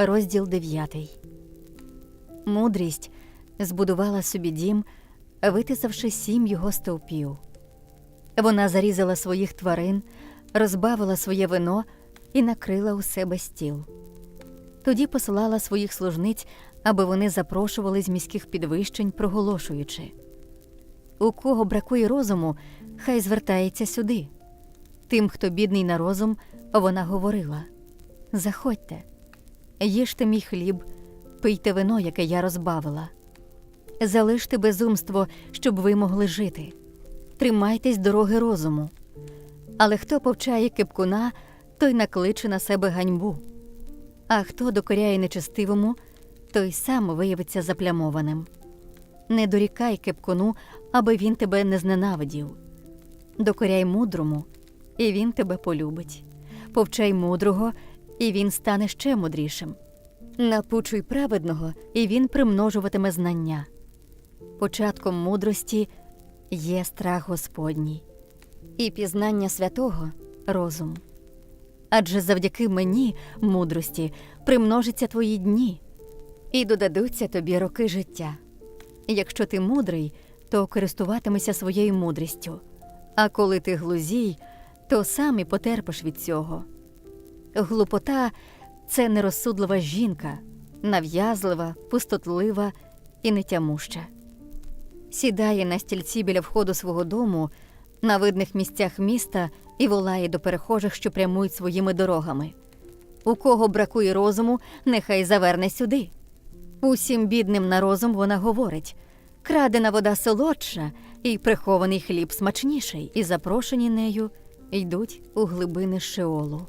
Розділ 9. Мудрість збудувала собі дім, витисавши сім його стовпів. Вона зарізала своїх тварин, розбавила своє вино і накрила у себе стіл. Тоді посилала своїх служниць, аби вони запрошували з міських підвищень, проголошуючи У кого бракує розуму, хай звертається сюди. Тим, хто бідний на розум, вона говорила Заходьте, їжте мій хліб, пийте вино, яке я розбавила. Залиште безумство, щоб ви могли жити. Тримайтесь дороги розуму. Але хто повчає кипкуна, той накличе на себе ганьбу. А хто докоряє нечестивому, той сам виявиться заплямованим. Не дорікай кипкуну, аби він тебе не зненавидів. Докоряй мудрому, і він тебе полюбить. Повчай мудрого, і він стане ще мудрішим. Напучуй праведного, і він примножуватиме знання. Початком мудрості є страх Господній, і пізнання святого розум. Адже завдяки мені, мудрості, примножаться твої дні, і додадуться тобі роки життя. Якщо ти мудрий, то користуватимешся своєю мудрістю, а коли ти глузій, то сам і потерпиш від цього. Глупота це нерозсудлива жінка, нав'язлива, пустотлива і нетямуща. Сідає на стільці біля входу свого дому на видних місцях міста і волає до перехожих, що прямують своїми дорогами. У кого бракує розуму, нехай заверне сюди. Усім бідним на розум вона говорить крадена вода солодша, і прихований хліб смачніший, і запрошені нею йдуть у глибини Шеолу.